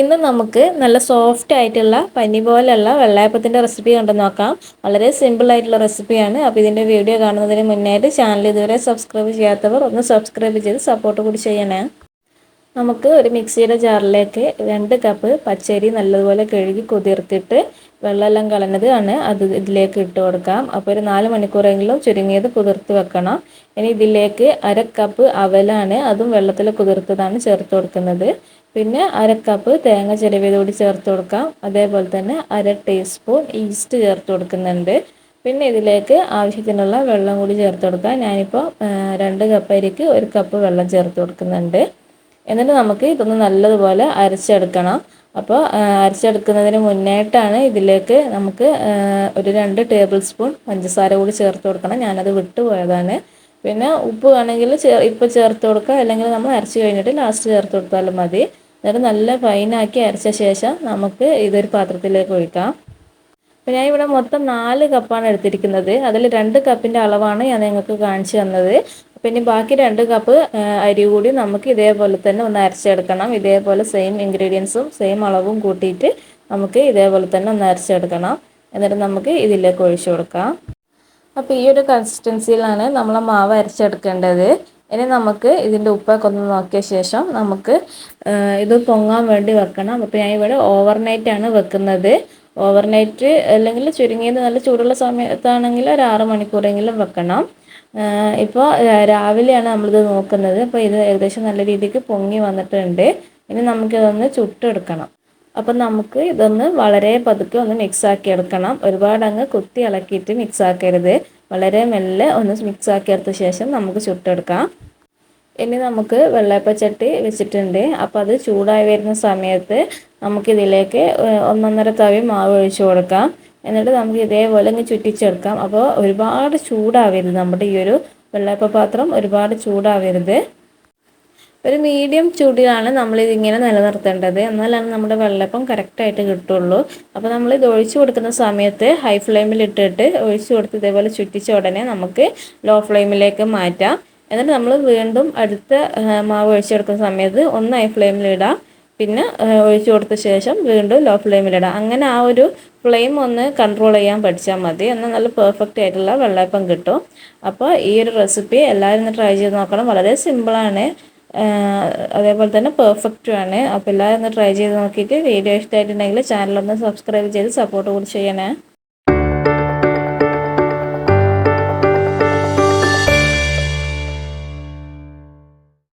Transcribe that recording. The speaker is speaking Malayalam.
ഇന്ന് നമുക്ക് നല്ല സോഫ്റ്റ് ആയിട്ടുള്ള പനി പോലെയുള്ള വെള്ളയപ്പത്തിന്റെ റെസിപ്പി കണ്ടു നോക്കാം. വളരെ സിമ്പിൾ ആയിട്ടുള്ള റെസിപ്പിയാണ് അപ്പോൾ ഇതിന്റെ വീഡിയോ കാണുന്നതിന് മുന്നായിട്ട് ചാനൽ ഇതുവരെ സബ്സ്ക്രൈബ് ചെയ്യാത്തവർ ഒന്ന് സബ്സ്ക്രൈബ് ചെയ്ത് സപ്പോർട്ട് കൂടി ചെയ്യണേ. നമുക്ക് ഒരു മിക്സിയുടെ ജാറിലേക്ക് രണ്ട് കപ്പ് പച്ചരി നല്ലതുപോലെ കഴുകി കുതിർത്തിട്ട് വെള്ളമെല്ലാം കളഞ്ഞത് ആണ്. അത് ഇതിലേക്ക് ഇട്ട് കൊടുക്കാം. അപ്പോൾ ഒരു നാല് മണിക്കൂറെങ്കിലും ചുരുങ്ങിയത് കുതിർത്ത് വെക്കണം. ഇനി ഇതിലേക്ക് അര കപ്പ് അവലാണ്. അതും വെള്ളത്തിൽ കുതിർത്തതാണ് ചേർത്ത് കൊടുക്കുന്നത്. പിന്നെ അര കപ്പ് തേങ്ങ ചിരവിയതോടി ചേർത്ത് കൊടുക്കാം. അതേപോലെ തന്നെ അര ടീസ്പൂൺ ഈസ്റ്റ് ചേർത്ത് കൊടുക്കുന്നുണ്ട്. പിന്നെ ഇതിലേക്ക് ആവശ്യത്തിനുള്ള വെള്ളം കൂടി ചേർത്ത് കൊടുക്കാം. ഞാനിപ്പോൾ രണ്ട് കപ്പ് അരിക്ക് ഒരു കപ്പ് വെള്ളം ചേർത്ത് കൊടുക്കുന്നുണ്ട്. എന്നിട്ട് നമുക്ക് ഇതൊന്ന് നല്ലതുപോലെ അരച്ചെടുക്കണം. അപ്പോൾ അരച്ചെടുക്കുന്നതിന് മുന്നായിട്ടാണ് ഇതിലേക്ക് നമുക്ക് ഒരു രണ്ട് ടേബിൾ സ്പൂൺ പഞ്ചസാര കൂടി ചേർത്ത് കൊടുക്കണം. ഞാനത് വിട്ടുപോയതാണ്. പിന്നെ ഉപ്പ് വേണമെങ്കിൽ ചേ ഇപ്പോൾ ചേർത്ത് കൊടുക്കുക അല്ലെങ്കിൽ നമ്മൾ അരച്ച് കഴിഞ്ഞിട്ട് ലാസ്റ്റ് ചേർത്ത് കൊടുത്താലും മതി. എന്നിട്ട് നല്ല ഫൈനാക്കി അരച്ച ശേഷം നമുക്ക് ഇതൊരു പാത്രത്തിലേക്ക് ഒഴിക്കാം. അപ്പോൾ ഞാൻ ഇവിടെ മൊത്തം നാല് കപ്പാണ് എടുത്തിരിക്കുന്നത്. അതിൽ രണ്ട് കപ്പിന്റെ അളവാണ് ഞാൻ നിങ്ങൾക്ക് കാണിച്ചു തന്നത്. പിന്നെ ബാക്കി രണ്ട് കപ്പ് അരി കൂടി നമുക്ക് ഇതേപോലെ തന്നെ ഒന്ന് അരച്ചെടുക്കണം. ഇതേപോലെ സെയിം ഇൻഗ്രീഡിയൻസും സെയിം അളവും കൂട്ടിയിട്ട് നമുക്ക് ഇതേപോലെ തന്നെ ഒന്ന് അരച്ചെടുക്കണം. എന്നിട്ട് നമുക്ക് ഇതിലേക്ക് ഒഴിച്ചു കൊടുക്കാം. അപ്പോൾ ഈ ഒരു കൺസിസ്റ്റൻസിയിലാണ് നമ്മൾ മാവ് അരച്ചെടുക്കേണ്ടത്. ഇനി നമുക്ക് ഇതിന്റെ ഉപ്പൊക്കെ ഒന്ന് നോക്കിയ ശേഷം നമുക്ക് ഇത് പൊങ്ങാൻ വേണ്ടി വെക്കണം. അപ്പോൾ ഞാൻ ഇവിടെ ഓവർനൈറ്റ് ആണ് വെക്കുന്നത്. ഓവർനൈറ്റ് അല്ലെങ്കിൽ ചുരുങ്ങിയത് നല്ല ചൂടുള്ള സമയത്താണെങ്കിൽ ഒരു ആറ് മണിക്കൂറെങ്കിലും വെക്കണം. ഇപ്പോൾ രാവിലെയാണ് നമ്മളിത് നോക്കുന്നത്. അപ്പോൾ ഇത് ഏകദേശം നല്ല രീതിക്ക് പൊങ്ങി വന്നിട്ടുണ്ട്. ഇനി നമുക്കിതൊന്ന് ചുട്ടെടുക്കണം. അപ്പം നമുക്ക് ഇതൊന്ന് വളരെ പതുക്കെ ഒന്ന് മിക്സാക്കി എടുക്കണം. ഒരുപാട് അങ്ങ് കുത്തി ഇളക്കിയിട്ട് മിക്സ് ആക്കരുത്. വളരെ മെല്ലെ ഒന്ന് മിക്സ് ആക്കിയെടുത്ത ശേഷം നമുക്ക് ചുട്ടെടുക്കാം. ഇനി നമുക്ക് വെള്ളയപ്പച്ചട്ടി വെച്ചിട്ടുണ്ട്. അപ്പോൾ അത് ചൂടായി വരുന്ന സമയത്ത് നമുക്കിതിലേക്ക് ഒന്നൊന്നര തവി മാവ് ഒഴിച്ചു കൊടുക്കാം. എന്നിട്ട് നമുക്ക് ഇതേപോലെ ഇങ്ങ് ചുറ്റിച്ചെടുക്കാം. അപ്പോൾ ഒരുപാട് ചൂടാവരുത്. നമ്മുടെ ഈ ഒരു വെള്ളയപ്പ പാത്രം ഒരുപാട് ചൂടാവരുത്. ഒരു മീഡിയം ചൂടിലാണ് നമ്മളിതിങ്ങനെ നിലനിർത്തേണ്ടത്. എന്നാലാണ് നമ്മുടെ വെള്ളപ്പം കറക്റ്റായിട്ട് കിട്ടുള്ളൂ. അപ്പോൾ നമ്മൾ ഇത് ഒഴിച്ചു കൊടുക്കുന്ന സമയത്ത് ഹൈ ഫ്ലെയിമിൽ ഇട്ടിട്ട് ഒഴിച്ചു കൊടുത്ത് ഇതേപോലെ ചുറ്റിച്ച ഉടനെ നമുക്ക് ലോ ഫ്ലെയിമിലേക്ക് മാറ്റാം. എന്നിട്ട് നമ്മൾ വീണ്ടും അടുത്ത മാവ് ഒഴിച്ചെടുക്കുന്ന സമയത്ത് ഒന്ന് ഹൈ ഫ്ലെയിമിലിടാം പിന്നെ ഒഴിച്ചു കൊടുത്ത ശേഷം വീണ്ടും ലോ ഫ്ലെയിമിലിടാം അങ്ങനെ ആ ഒരു ഫ്ലെയിം ഒന്ന് കൺട്രോൾ ചെയ്യാൻ പഠിച്ചാൽ മതി. എന്നാൽ നല്ല പെർഫെക്റ്റ് ആയിട്ടുള്ള വെള്ളപ്പം കിട്ടും. അപ്പോൾ ഈ ഒരു റെസിപ്പി എല്ലാവരും ഒന്ന് ട്രൈ ചെയ്ത് നോക്കണം. വളരെ സിമ്പിളാണ് അതേപോലെ തന്നെ പെർഫെക്റ്റും ആണ്. അപ്പോൾ എല്ലാവരും ഒന്ന് ട്രൈ ചെയ്ത് നോക്കിയിട്ട് വീഡിയോ ഇഷ്ടമായിട്ടുണ്ടെങ്കിൽ ചാനലൊന്ന് സബ്സ്ക്രൈബ് ചെയ്ത് സപ്പോർട്ട് കൂടി ചെയ്യണേ.